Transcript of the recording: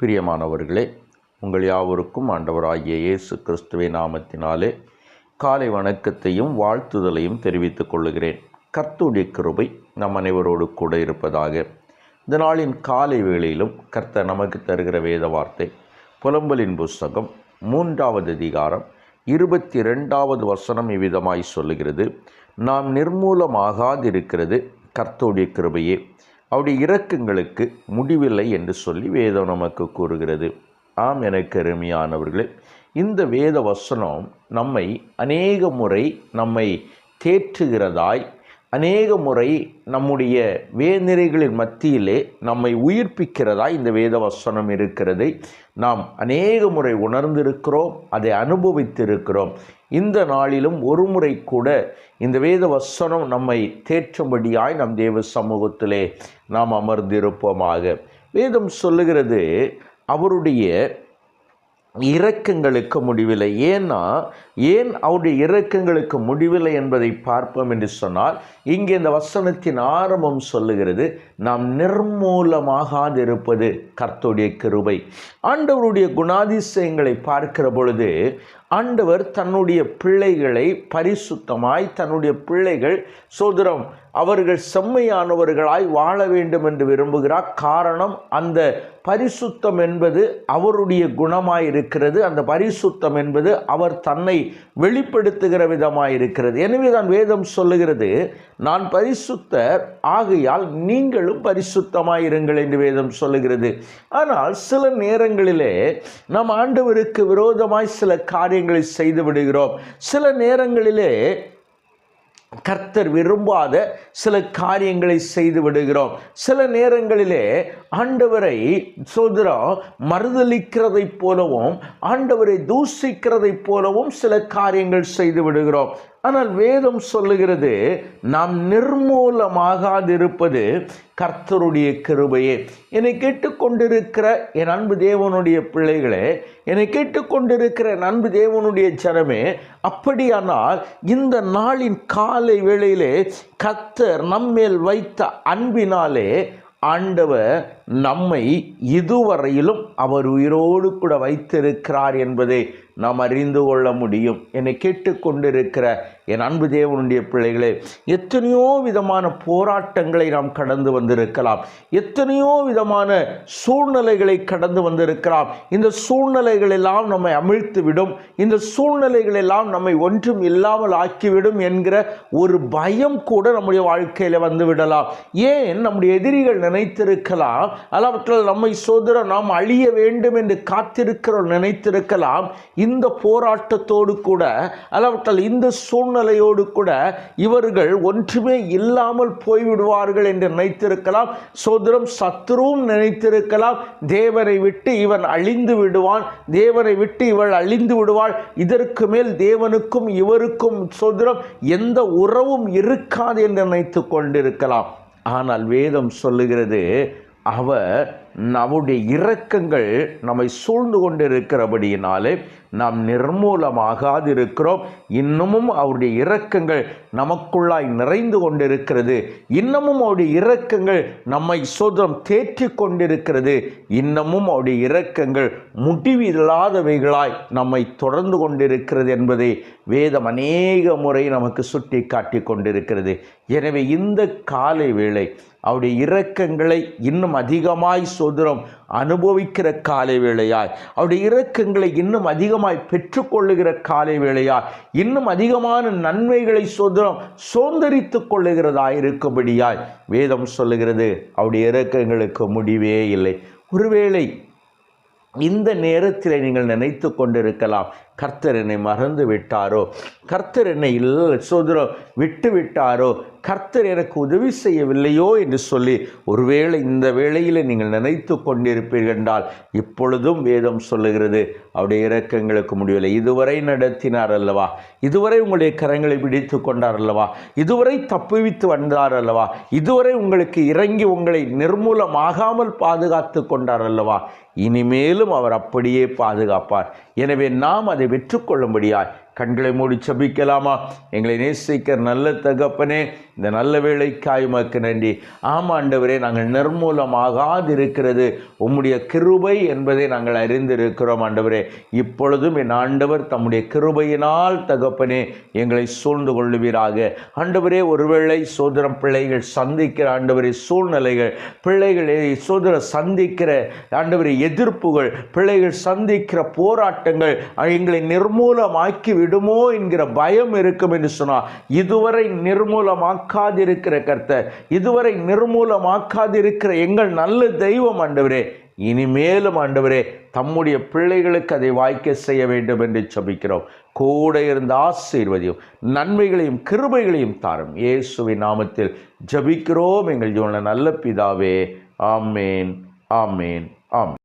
பிரியமானவர்களே உங்கள் யாவருக்கும் ஆண்டவராகிய இயேசு கிறிஸ்துவின் நாமத்தினாலே காலை வணக்கத்தையும் வாழ்த்துதலையும் தெரிவித்துக் கொள்கிறேன் கர்த்துடைய கிருபை நம் அனைவரோடு கூட இருப்பதாக. இந்த நாளின் காலை வேளையிலும் கர்த்தர் நமக்கு தருகிற வேத வார்த்தை புலம்பலின் புஸ்தகம் மூன்றாவது அதிகாரம் இருபத்தி ரெண்டாவது வசனம் இவ்விதமாய் சொல்லுகிறது. நாம் நிர்மூலமாகாதிருக்கிறது கர்த்தோடைய கிருபையே. அவருடைய இரக்கங்களுக்கு முடிவில்லை என்று சொல்லி வேதம் நமக்கு கூறுகிறது. ஆம் எனக்கு அருமையானவர்களே இந்த வேத வசனம் நம்மை அநேக முறை நம்மை தேற்றுகிறதாய் அநேக முறை நம்முடைய வேதனைகளின் மத்தியிலே நம்மை உயிர்ப்பிக்கிறதாய் இந்த வேத வசனம் இருக்கிறதை நாம் அநேக முறை உணர்ந்திருக்கிறோம் அதை அனுபவித்திருக்கிறோம். இந்த நாளிலும் ஒரு முறை கூட இந்த வேத வசனம் நம்மை தேற்றும்படியாய் நம் தேவ சமூகத்திலே நாம் அமர்ந்திருப்போமாக. வேதம் சொல்லுகிறது அவருடைய இரக்கங்களுக்கு முடிவில்லை. ஏன்னா ஏன் அவருடைய இரக்கங்களுக்கு முடிவில்லை என்பதை பார்ப்போம் என்று சொன்னால் இங்கே இந்த வசனத்தின் ஆரம்பம் சொல்லுகிறது நாம் நிர்மூலமாகாதிருப்பது கர்த்தருடைய கிருபை. ஆண்டவருடைய குணாதிசயங்களை பார்க்கிற பொழுது ஆண்டவர் தன்னுடைய பிள்ளைகளை பரிசுத்தமாய் தன்னுடைய பிள்ளைகள் சோதரம் அவர்கள் செம்மையானவர்களாய் வாழ வேண்டும் என்று விரும்புகிறார். காரணம் அந்த பரிசுத்தம் என்பது அவருடைய குணமாய் இருக்கிறது அந்த பரிசுத்தம் என்பது அவர் தன்னை வெளிப்படுத்துகிற விதமாய் இருக்கிறது எனவே தான் வேதம் சொல்லுகிறது நான் பரிசுத்தர் ஆகையால் நீங்களும் பரிசுத்தமாய் இருங்கள் என்று வேதம் சொல்லுகிறது. ஆனால் சில நேரங்களிலே நம் ஆண்டவருக்கு விரோதமாய் சில காரியங்கள் செய்து விடுகிறோம். சில நேரங்களிலே கர்த்தர் விரும்பாத சில காரியங்களை செய்து விடுகிறோம். சில நேரங்களிலே ஆண்டவரை சோதரம் மறுதளிக்கிறதைப் போலவும் ஆண்டவரை தூசிக்கிறதைப் போலவும் சில காரியங்கள் செய்து விடுகிறோம். ஆனால் வேதம் சொல்லுகிறது நாம் நிர்மூலமாகாதிருப்பது கர்த்தருடைய கிருபையே. என்னை கேட்டுக்கொண்டிருக்கிற என் அன்பு தேவனுடைய பிள்ளைகளே என்னை கேட்டுக்கொண்டிருக்கிற என் அன்பு தேவனுடைய ஜனமே அப்படியானால் இந்த நாளின் காலை வேளையிலே கர்த்தர் நம்மேல் வைத்த அன்பினாலே ஆண்டவர் நம்மை இதுவரையிலும் அவர் உயிரோடு கூட வைத்திருக்கிறார் என்பதை நாம் அறிந்து கொள்ள முடியும். என்னை கேட்டுக்கொண்டிருக்கிற என் அன்பு தேவனுடைய பிள்ளைகளே எத்தனையோ விதமான போராட்டங்களை நாம் கடந்து வந்திருக்கலாம். எத்தனையோ விதமான சூழ்நிலைகளை கடந்து வந்திருக்கலாம். இந்த சூழ்நிலைகள் எல்லாம் நம்மை அமிழ்த்துவிடும். இந்த சூழ்நிலைகள் எல்லாம் நம்மை ஒன்றும் இல்லாமல் ஆக்கிவிடும் என்கிற ஒரு பயம் கூட நம்முடைய வாழ்க்கையில் வந்து விடலாம். ஏன்? நம்முடைய எதிரிகள் நினைத்திருக்கலாம் அல்லாவற்றால் நம்மை சோதர நாம் அழிய வேண்டும் என்று காத்திருக்கிறோம் நினைத்திருக்கலாம். இந்த போராட்டத்தோடு கூட அல்லாவற்றால் இந்த சூழ்நிலையோடு கூட இவர்கள் ஒன்றுமே இல்லாமல் போய்விடுவார்கள் என்று நினைத்திருக்கலாம். சோதரம் சத்துருவும் நினைத்திருக்கலாம். தேவனை விட்டு இவன் அழிந்து விடுவான். தேவனை விட்டு இவள் அழிந்து விடுவாள். இதற்கு மேல் தேவனுக்கும் இவருக்கும் சோதரம் எந்த உறவும் இருக்காது என்று நினைத்து கொண்டிருக்கலாம். ஆனால் வேதம் சொல்லுகிறது அவர் நம்முடைய இரக்கங்கள் நம்மை சூழ்ந்து கொண்டிருக்கிறபடியினாலே நாம் நிர்மூலமாகாதிருக்கிறோம். இன்னமும் அவருடைய இரக்கங்கள் நமக்குள்ளாய் நிறைந்து கொண்டிருக்கிறது. இன்னமும் அவருடைய இரக்கங்கள் நம்மை சோதரம் தேற்றி கொண்டிருக்கிறது. இன்னமும் அவருடைய இரக்கங்கள் முடிவில்லாதவைகளாய் நம்மை தொடர்ந்து கொண்டிருக்கிறது என்பதை வேதம் அநேக முறை நமக்கு சுட்டி காட்டி கொண்டிருக்கிறது. எனவே இந்த காலை வேளை அவருடைய இரக்கங்களை இன்னும் அதிகமாய் சோதரம் அனுபவிக்கிற காலை வேளையாய் அவருடைய இறக்கங்களை இன்னும் அதிகமாய் பெற்றுக்கொள்ளுகிற காலை வேளையாய் இன்னும் அதிகமான நன்மைகளை சோதரம் சோந்தரித்து கொள்ளுகிறதாய் இருக்கும்படியாய் வேதம் சொல்லுகிறது. அவருடைய இறக்கங்களுக்கு முடிவே இல்லை. ஒருவேளை இந்த நேரத்தில் நீங்கள் நினைத்து கொண்டிருக்கலாம் கர்த்தர் என்னை மறந்து விட்டாரோ? கர்த்தர் என்னை இல்லை சோதரம் விட்டு விட்டாரோ? கர்த்தர் எனக்கு உதவி செய்யவில்லையோ என்று சொல்லி ஒருவேளை இந்த வேளையில் நீங்கள் நினைத்து கொண்டிருப்பீர்கள் என்றால் இப்பொழுதும் வேதம் சொல்லுகிறது. அவருடைய இரக்கங்களுக்கு முடியவில்லை இதுவரை நடத்தினார் அல்லவா? இதுவரை உங்களுடைய கரங்களை பிடித்து கொண்டார் அல்லவா? இதுவரை தப்புவித்து வந்தார் அல்லவா? இதுவரை உங்களுக்கு இறங்கி உங்களை நிர்மூலமாகாமல் பாதுகாத்து கொண்டார் அல்லவா? இனிமேலும் அவர் அப்படியே பாதுகாப்பார். எனவே நாம் அதை வெற்றுக்கொள்ளும்படியாய் கண்களை மூடி சபிக்கலாமா? எங்களை நேசிக்கிற நல்ல தகப்பனே இந்த நல்ல வேலைக்காய் உமக்கு நன்றி. ஆமாம் ஆண்டவரே நாங்கள் நிர்மூலமாகாதிருக்கிறது. உம்முடைய கிருபை என்பதை நாங்கள் அறிந்திருக்கிறோம் ஆண்டவரே. இப்பொழுதும் என் ஆண்டவர் தம்முடைய கிருபையினால் தகப்பனே எங்களை சூழ்ந்து கொள்ளுவீராக. ஆண்டவரே ஒருவேளை சோதரம் பிள்ளைகள் சந்திக்கிற ஆண்டவரே சூழ்நிலைகள் பிள்ளைகளை சோதர சந்திக்கிற ஆண்டவரே எதிர்ப்புகள் பிள்ளைகள் சந்திக்கிற போராட்டங்கள் எங்களை நிர்மூலமாக்கி விடுமோ என்கிற பயம் இருக்கும் என்று சொன்னால் இதுவரை நிர்மூலமாக்காதிருக்கிற கர்த்தர் இதுவரை நிர்மூலமாக்காதிருக்கிற எங்கள் நல்ல தெய்வம் ஆண்டவரே இனிமேலும் ஆண்டவரே தம்முடைய பிள்ளைகளுக்கு அதை வாய்க்க செய்ய வேண்டும் என்று சபிக்கிறோம் கூட இருந்த ஆசீர்வதியும் நன்மைகளையும் கிருபைகளையும் தாரும். இயேசுவின் நாமத்தில் ஜபிக்கிறோம். எங்கள் ஜோன நல்ல பிதாவே ஆமேன் ஆமேன் ஆமேன்.